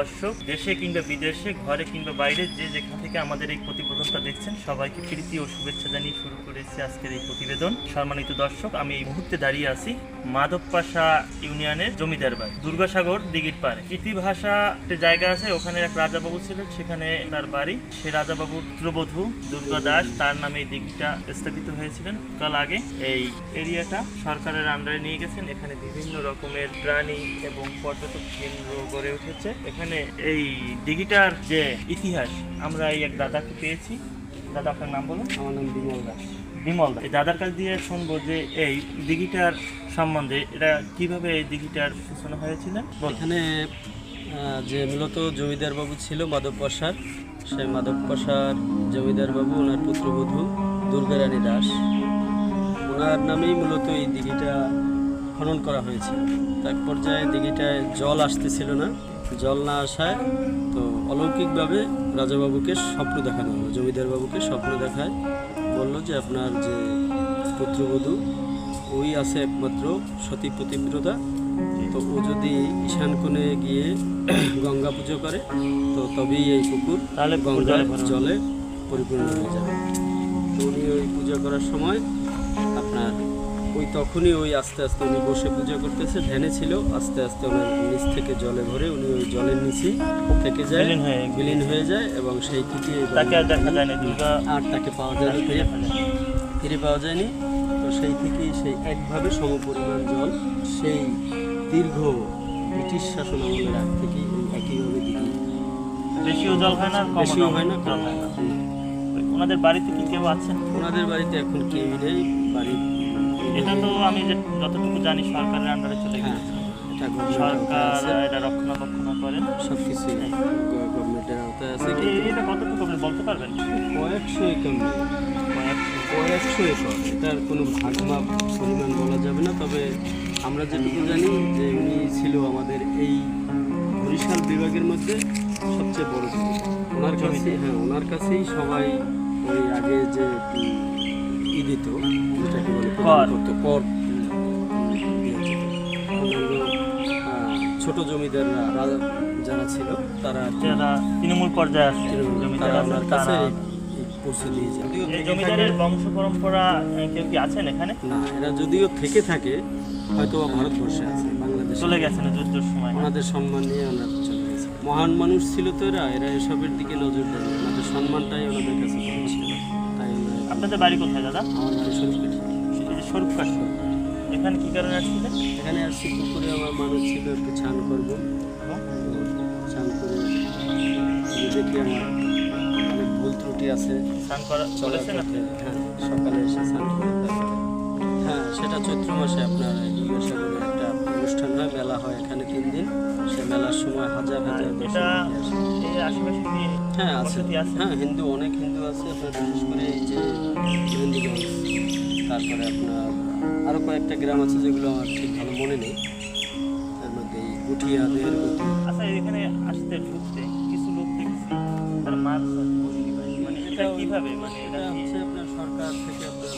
দর্শক দেশে কিংবা বিদেশে ঘরে কিংবা বাইরে যে যেখান থেকে আমাদের এই প্রতিবেদনটা দেখছেন? সবাইকে প্রীতি ও শুভেচ্ছা জানিয়ে শুরু করেছি আজকের এই প্রতিবেদন। সম্মানিত দর্শক, আমি এই মুহূর্তে দাঁড়িয়ে আছি মাধবপাশা ইউনিয়নের জমিদার বাড়ি, দুর্গাসাগর দিঘির পাড়ে। ইতিভাষা একটা জায়গা আছে, ওখানে এক রাজাবাবু ছিলেন, সেখানে তার বাড়ি। সে রাজাবাবুর পুত্রবধূ দুর্গা দাস, তার নামে এই দিঘিটা স্থাপিত হয়েছিলেন কাল আগে। এই এরিয়াটা সরকারের আন্ডারে নিয়ে গেছেন, এখানে বিভিন্ন রকমের প্রাণী এবং পর্যটক কেন্দ্র গড়ে উঠেছে। এখানে এই দিঘিটার যে ইতিহাস, আমরা এই এক দাদাকে পেয়েছি। দাদা আপনার নাম বলুন। আমার নাম বিমল দাস। বিমল দা। এই দাদার কাছ দিয়ে শুনব যে এই দিঘিটার সম্বন্ধে এটা কীভাবে এই দিঘিটার সূচনা হয়েছিল? বল এখানে যে মূলত জমিদার বাবু ছিল মাধব পাশার সেই মাধব পাশার জমিদার বাবু ওনার পুত্রবধূ দুর্গারানী দাস। ওনার নামেই মূলত এই দিঘিটা খনন করা হয়েছে এক পর্যায়ে দিঘিটায় জল আসতেছিল না। জল না আসায় তো অলৌকিকভাবে রাজাবাবুকে স্বপ্ন দেখানো হলো জমিদার বাবুকে স্বপ্ন দেখায়। বলল যে আপনার যে পুত্রবধূ ওই আছে একমাত্র সতী প্রতিব্রতা তো ও যদি ঈশান কোণে গিয়ে গঙ্গা পুজো করে তো তবেই এই পুকুর তাহলে গঙ্গার জলে জলে পরিপূর্ণ হয়ে যাবে। তো উনি ওই পুজো করার সময় আপনার ওই তখনই ওই আস্তে আস্তে উনি বসে পুজো করতেছে ধ্যানে ছিল আস্তে আস্তে ওনার নিচ থেকে জলে ভরে উনি ওই জলের নিচেই থেকে যায় বিলীন হয়ে হয়ে যায় এবং সেই থেকে তাকে আর দেখা যায় না দুর্গা আর তাকে পাওয়া যায় ফিরে। ফিরে পাওয়া যায়নি। তো সেই থেকেই সেই একভাবে সমপরিমাণ জল সেই দীর্ঘ ব্রিটিশ শাসন আমলের আগ থেকেই একইভাবে দিকে বেশিও জল হয় না বেশিও হয় না জল হয় না। ওনাদের বাড়িতে কি কেউ আছেন? ওনাদের বাড়িতে এখন কেউই নেই বাড়ি এটা তো আমি যে যতটুকু জানি সরকারের আন্ডারে চলে হ্যাঁ গেছে। সরকার এটা রক্ষণাবেক্ষণ করেন সব কিছুই গভর্নমেন্টের আওতায় আছে। এটা কতটুকু আপনি বলতে পারবেন? কয়েকশো একর কয়েকশো। একর। এটার কোনো ভাগমাপ পরিমাণ বলা যাবে না। তবে আমরা যেটুকু জানি যে উনি ছিল আমাদের এই বরিশাল বিভাগের মধ্যে সবচেয়ে বড়। ওনার কাছে হ্যাঁ ওনার কাছেই সবাই ওই আগে যে ই দিত। যেটাকে বলে কর। করতো ছোট জমিদাররা রাজা যারা ছিল তারা যারা তৃণমূল পর্যায়ে আছে জমিদার তারা আছে, কাছে পৌঁছে যায় জমিদারের বংশ পরম্পরা কেউ কি আছেন এখানে? না এরা যদিও থেকে থাকে হয়তো ভারতবর্ষে আছে বাংলাদেশে। চলে গেছেন যুদ্ধের সময়। ওনাদের সম্মান নিয়ে ওনারা চলে গেছে। মহান মানুষ ছিল তো এরা এরা এসবের দিকে নজর দেয় ওনাদের সম্মানটাই ওনাদের কাছে আপনাদের বাড়ি কোথায় দাদা? আমার বাড়ি শরীফকাঠি এই যে স্বরূপ এখানে কি কারণে আসছিলেন এখানে আসছি পুকুরে আমার মানুষ ছিল একটু স্নান করব। স্নান করে দেখি আমার অনেক ভুল ত্রুটি আছে? স্নান করা চলেছেন আপনি? হ্যাঁ সকালে এসে স্নান করে হ্যাঁ সেটা চৈত্র মাসে আপনার এই একটা অনুষ্ঠান হয় মেলা হয় এখানে তিন দিন। সে মেলার সময় হাজার হাজার এটা আশেপাশে কি হ্যাঁ আছে বসতি আছে? হ্যাঁ হিন্দু অনেক হিন্দু আছে আপনার বিশেষ করে এই যে হিন্দুগঞ্জ তারপরে আপনার আরও কয়েকটা গ্রাম আছে যেগুলো আমার ঠিক ভালো মনে নেই তার মধ্যে এই গুঠিয়াদের আচ্ছা এখানে আসতে ঢুকতে কিছু লোক দেখছি তার মাছ। মানে এটা কীভাবে মানে এটা হচ্ছে আপনার সরকার থেকে আপনার।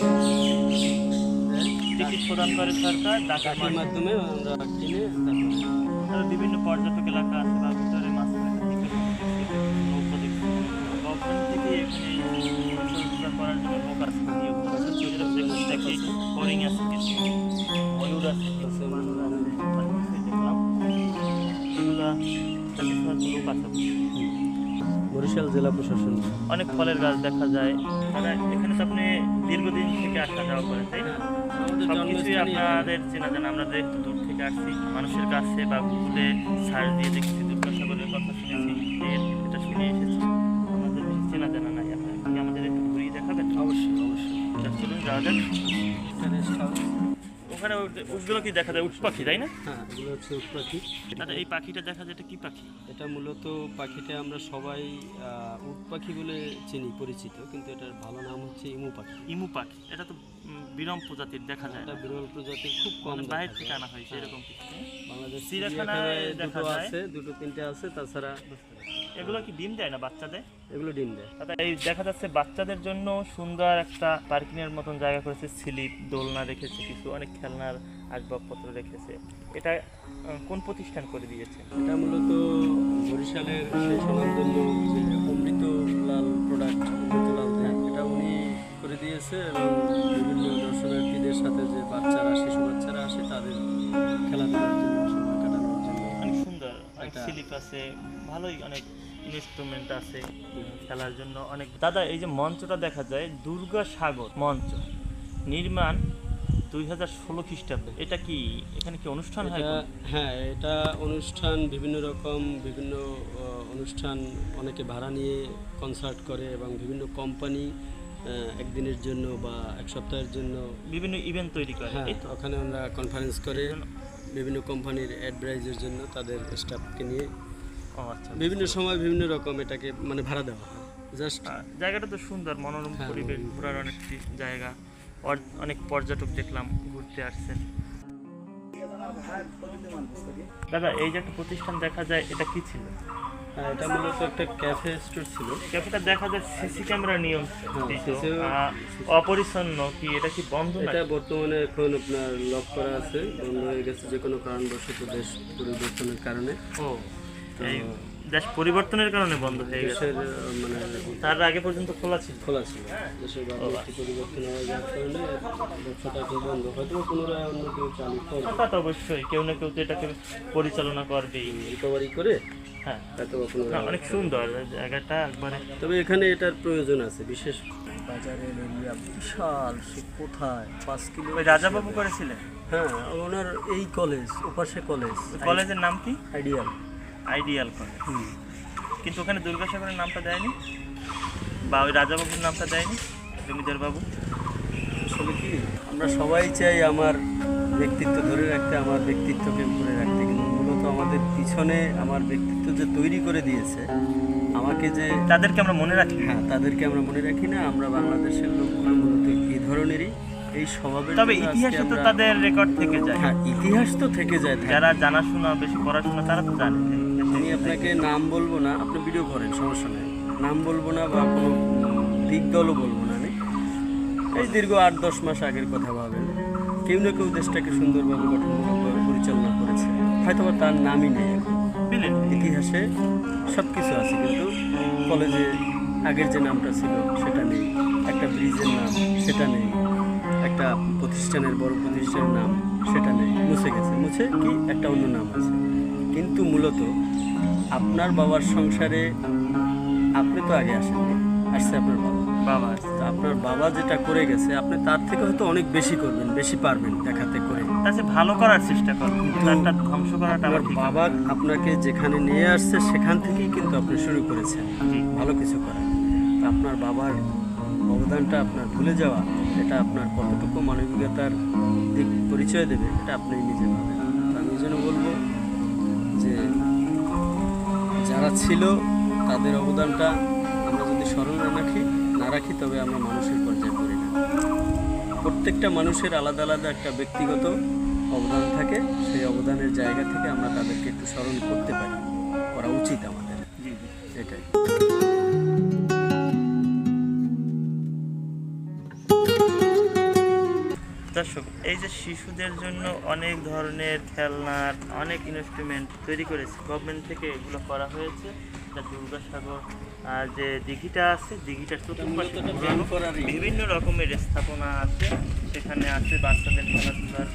টিকিট প্রদান করে সরকার ডাকার মাধ্যমে আমরা কিনে বিভিন্ন পর্যটক এলাকা আছে আছে কিছু ময়ূর আছে কিছু বানর আছে, দেখলাম এগুলা লোক আছে বরিশাল জেলা প্রশাসন। অনেক ফলের গাছ দেখা যায়। মানে এখানে তো আপনি দীর্ঘদিন থেকে আসা যাওয়া করেন তাই না? আমাদের সব কিছুই আপনাদের চেনা জানা আমরা যে একটু দূর থেকে আসছি মানুষের কাছে বা গুগলে সার্চ দিয়ে দেখছি দুর্গাসাগরের কথা শুনেছি এটা শুনে এসেছি। এটা রেস্ট হাউস ওখানে উটগুলো কি দেখা যায়? উট পাখি তাই না? হ্যাঁ এগুলো হচ্ছে উট পাখি। আচ্ছা এই পাখিটা দেখা যায় এটা কি পাখি? এটা মূলত পাখিটা আমরা সবাই উট পাখি বলে চিনি পরিচিত। কিন্তু এটার ভালো নাম হচ্ছে ইমু পাখি। ইমু পাখি। এটা তো বিরম প্রজাতির দেখা যায় এটা না বিরল প্রজাতির খুব কম মানে বাইরে থেকে আনা হয়েছে এরকম কিছু? বাংলাদেশ চিড়িয়াখানায় চিড়িয়াখানায় দেখা দুটো যায়। আছে দুটো তিনটে আছে তাছাড়া এগুলো কি ডিম দেয় না বাচ্চাদের? এগুলো ডিম দেয়। দাদা এই দেখা যাচ্ছে বাচ্চাদের জন্য সুন্দর একটা পার্কিং এর মতন জায়গা করেছে স্লিপ দোলনা রেখেছে কিছু অনেক খেলনার আসবাবপত্র রেখেছে। এটা কোন প্রতিষ্ঠান করে দিয়েছে? এটা মূলত বরিশালের সেই স্বনামধন্য যে অমৃত লাল প্রোডাক্ট করে দিয়েছে এবং বিভিন্ন দর্শনার্থীদের সাথে যে বাচ্চারা শিশু বাচ্চারা আসে তাদের খেলাধুলার জন্য সময় কাটানোর জন্য। অনেক সুন্দর অনেক একটা- স্লিপ আছে ভালোই অনেক ইনস্ট্রুমেন্ট আছে খেলার জন্য। অনেক দাদা এই যে মঞ্চটা দেখা যায় দুর্গা সাগর মঞ্চ নির্মাণ দুই হাজার ষোলো খ্রিস্টাব্দে। এটা কি এখানে কি অনুষ্ঠান হয় হ্যাঁ এটা অনুষ্ঠান বিভিন্ন রকম বিভিন্ন অনুষ্ঠান অনেকে ভাড়া নিয়ে কনসার্ট করে এবং বিভিন্ন কোম্পানি একদিনের জন্য বা এক সপ্তাহের জন্য। বিভিন্ন ইভেন্ট তৈরি করে হ্যাঁ তো? ওখানে আমরা কনফারেন্স করে বিভিন্ন কোম্পানির অ্যাডভাইজের জন্য তাদের স্টাফকে নিয়ে আচ্ছা বিভিন্ন সময় বিভিন্ন রকম এটাকে মানে ভাড়া দেওয়া হয়। জাস্ট জায়গাটা তো সুন্দর মনোরম হ্যাঁ, পরিবেশ ঘোরার অনেকটি জায়গা। অনেক পর্যটক দেখলাম ঘুরতে আসছেন। দাদা এই যে একটা প্রতিষ্ঠান দেখা যায় এটা কি ছিল? এটা মূলত একটা ক্যাফে স্টোর ছিল। ক্যাফেটা দেখা যায় সিসি ক্যামেরা নিয়ম হ্যাঁ, অপরিচ্ছন্ন কি এটা কি বন্ধ এটা বর্তমানে এখন আপনার লক করা আছে বন্ধ হয়ে গেছে যে কোনো কারণবশত দেশ পরিবর্তনের কারণে। ও দেশ পরিবর্তনের কারণে বন্ধ হয়ে গেছে। মানে তার আগে পর্যন্ত খোলা ছিল? খোলা ছিল। দেশের পরিবর্তন হয়ে যাওয়ার কারণে ব্যবসাটা এখন বন্ধ। হয়তো পুনরায় অন্য কেউ চালু করবে। তা তো অবশ্যই কেউ না কেউ তো এটাকে পরিচালনা করবেই। রিকভারি করে হ্যাঁ। অনেক সুন্দর জায়গাটা একবারে। তবে এখানে এটার প্রয়োজন আছে বিশেষ বাজারে বিশাল সে কোথায়? পাঁচ কিলো ওই রাজাবাবু করেছিলেন? হ্যাঁ ওনার এই কলেজ ওপাশে কলেজ। কলেজের নাম কি? আইডিয়াল। Ideal college. কিন্তু ওখানে দুর্গাসাগরের নামটা দেয়নি? বা ওই রাজাবাবুর নামটা দেয়নি? জমিদার বাবু আসলে কি? আমরা সবাই চাই আমার ব্যক্তিত্ব ধরে রাখতে আমার ব্যক্তিত্বকে মূলত আমাদের পিছনে আমার ব্যক্তিত্ব যে তৈরি করে দিয়েছে আমাকে যে তাদেরকে আমরা মনে রাখি। হ্যাঁ তাদেরকে আমরা মনে রাখি না আমরা বাংলাদেশের লোকগুলো মূলত এই ধরনেরই এই স্বভাবের তবে ইতিহাসে তো তাদের রেকর্ড থেকে যায়। হ্যাঁ ইতিহাস তো থেকে যায় যারা জানাশোনা বেশি পড়াশোনা তারা তো জানে। আমি আপনাকে নাম বলব না আপনি ভিডিও করেন সমস্যা নেই। নাম বলব না বা কোনো দিক দলও বলব না এই দীর্ঘ আট দশ মাস আগের কথা ভাবেন। কেউ না কেউ দেশটাকে সুন্দরভাবে গঠনমূলকভাবে পরিচালনা হয়তো তার নামই নেই এখন। বিলেন ইতিহাসে সব কিছু আছে কিন্তু কলেজে আগের যে নামটা ছিল সেটা নেই। একটা ব্রিজের নাম সেটা নেই। একটা প্রতিষ্ঠানের বড় প্রতিষ্ঠানের নাম সেটা নেই। মুছে গেছে। মুছে কি? একটা অন্য নাম আছে। কিন্তু মূলত আপনার বাবার সংসারে আপনি তো আগে আসেননি আসছে আপনার বাবা। বাবা আপনার বাবা যেটা করে গেছে আপনি তার থেকে হয়তো অনেক বেশি করবেন বেশি পারবেন দেখাতে তাছে ভালো করার চেষ্টা করো তারটা ধ্বংস করাটা না। বাবা আপনাকে যেখানে নিয়ে আসছে সেখান থেকেই কিন্তু আপনি শুরু করেছেন। ভালো কিছু করার। আপনার বাবার অবদানটা আপনার ভুলে যাওয়া এটা আপনার কতটুকু মানবিকতার দিক পরিচয় দেবে এটা আপনি নিজে ভাবেন। তো আমি জন্য বলব যে যারা ছিল তাদের অবদানটা আমরা যদি স্মরণ না রাখি না রাখি তবে আমরা মানুষের প্রত্যেকটা মানুষের আলাদা আলাদা একটা ব্যক্তিগত অবদান থাকে। সেই অবদানের জায়গা থেকে আমরা তাদেরকে একটু স্মরণ করতে পারি। করা উচিত আমাদের। এটাই। দর্শক এই যে শিশুদের জন্য অনেক ধরনের খেলনার অনেক ইনস্ট্রুমেন্ট তৈরি করেছে। গভর্নমেন্ট থেকে এগুলো করা হয়েছে। এটা দুর্গাসাগর আর যে দিঘিটা আছে দিঘিটার চতুর্পাশে। বিভিন্ন রকমের স্থাপনা আছে। সেখানে আছে বাচ্চাদের খেলাধুলার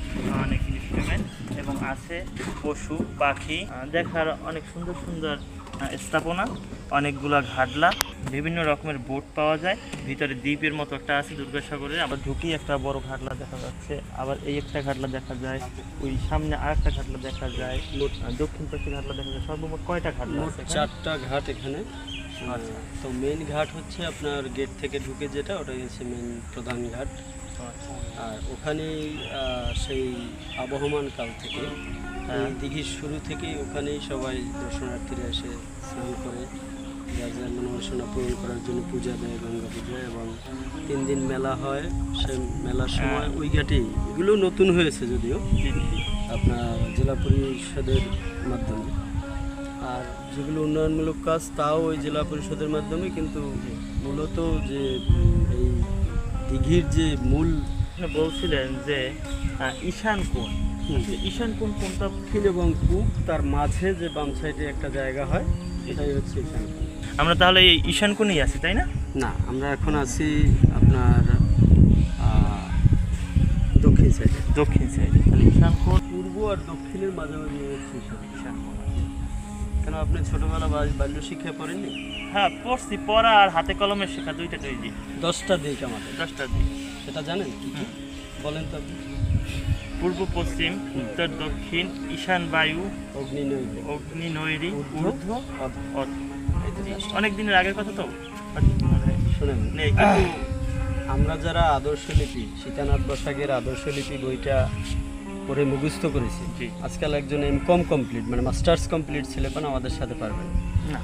অনেক ইনস্ট্রুমেন্ট এবং আছে পশু পাখি। দেখার অনেক সুন্দর সুন্দর স্থাপনা। অনেকগুলা ঘাটলা। বিভিন্ন রকমের বোট পাওয়া যায়। ভিতরে দ্বীপের মতো একটা আছে দুর্গাসাগরে আবার ঢুকি একটা বড় ঘাটলা দেখা যাচ্ছে। আবার এই একটা ঘাটলা দেখা যায় ওই সামনে আর একটা ঘাটলা দেখা যায় দক্ষিণ পাশে ঘাটলা দেখা যায়। সর্বমোট কয়টা ঘাটলা মোট চারটা ঘাট এখানে। আচ্ছা। তো মেন ঘাট হচ্ছে আপনার গেট থেকে ঢুকে যেটা ওটাই হচ্ছে মেন প্রধান ঘাট। আচ্ছা। আর ওখানেই সেই আবহমান কাল থেকে হ্যাঁ। দিঘির শুরু থেকেই ওখানেই সবাই দর্শনার্থীরা এসে স্নান করে। মনোবাসনা পূরণ করার জন্য পূজা দেয় গঙ্গা পূজা এবং তিন দিন মেলা হয়। সেই মেলার সময় ওই ঘাটেই এগুলো নতুন হয়েছে যদিও। আপনার জেলা পরিষদের মাধ্যমে। আর যেগুলো উন্নয়নমূলক কাজ তাও ওই জেলা পরিষদের মাধ্যমে কিন্তু মূলত যে এই দিঘির যে মূল বলছিলেন যে ঈশান কোণ। ঈশান কোন কোনটা দক্ষিণ এবং পূব তার মাঝে যে বাম সাইডে একটা জায়গা হয় এটাই হচ্ছে ঈশান কোণ। আমরা তাহলে এই ঈশান কোণেই আছি তাই না? না আমরা এখন আছি আপনার দক্ষিণ সাইডে। দক্ষিণ সাইডে। তাহলে ঈশান কোণ পূর্ব আর দক্ষিণের মাঝামাঝি হচ্ছে ঈশান ঈশান কোণ কেন আপনি ছোটবেলা বাল্য শিক্ষা পড়েননি? হ্যাঁ পড়ছি পড়া আর হাতে কলমের শেখা দুইটা দুই জি দশটা দিক আমাদের। দশটা দিক। সেটা জানেন? বলেন তো আপনি। পূর্ব পশ্চিম উত্তর দক্ষিণ ঈশান বায়ু অগ্নি নৈব অগ্নি নৈরি ঊর্ধ্ব। অনেক দিনের আগের কথা তো? শোনেন নেই আমরা যারা আদর্শ আদর্শলিপি সীতানাথ বসাকের আদর্শলিপি বইটা পড়ে মুখস্থ করেছি আজকাল একজন এম কম কমপ্লিট মানে মাস্টার্স কমপ্লিট ছেলেপান আমাদের সাথে পারবেন না।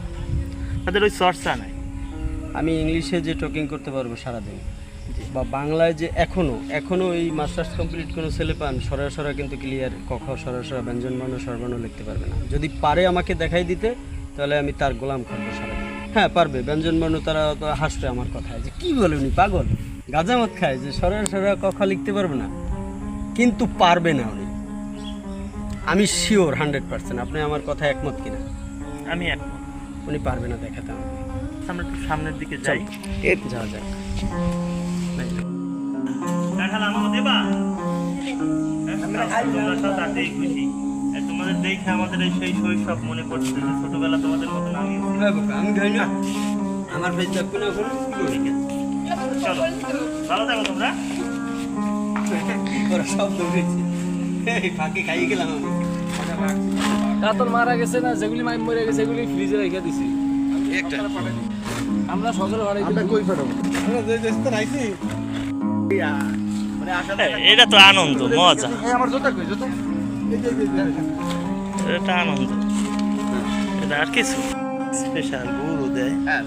তাদের ওই চর্চা নাই। আমি ইংলিশে যে টকিং করতে পারব সারাদিন বা বাংলায় যে এখনও এখনও এই মাস্টার্স কমপ্লিট কোনো ছেলে পান সরা সরা কিন্তু ক্লিয়ার কখ সরা সরা ব্যঞ্জন বর্ণ সর্বর্ণ লিখতে পারবে না। যদি পারে আমাকে দেখাই দিতে তাহলে আমি তার গোলাম খাটবো সারাদিন। হ্যাঁ পারবে। ব্যঞ্জন বর্ণ তারা তো হাসবে আমার কথায় যে কি বলে উনি? পাগল? গাজামত খায় যে সরা সরা কখ লিখতে পারবে না। কিন্তু পারবে না উনি। আমি শিওর হান্ড্রেড পার্সেন্ট আপনি আমার কথা একমত কিনা? আমি একমত। উনি পারবে না দেখাতে আমাকে। আমরা একটু সামনের দিকে যাই। যা যাক। দেখাল আমাকে দেবা? খুশি। তোমাদের দেখে আমাদের এই সেই শৈশব মনে পড়ছে যে ছোটবেলা তোমাদের মতন আমি আমি খাই না। আমার ফেস দেখবে না এখন ঠিক আছে চলো ভালো থাকো তোমরা। ওরা সব দৌড়েছে এই ফাঁকে খাইয়ে গেলাম আমি। কাতল মারা গেছে না যেগুলি মাইম মরে গেছে সেগুলি ফ্রিজে রেখে দিছি। আমরা সকালে ভাড়াই আমরা কই ফেরাবো আমরা যে দেশে রাইছি। এটা তো আনন্দ মজা। এটা আনন্দ। এটা আর কিছু। স্পেশাল গুরু দেয়। হ্যাঁ।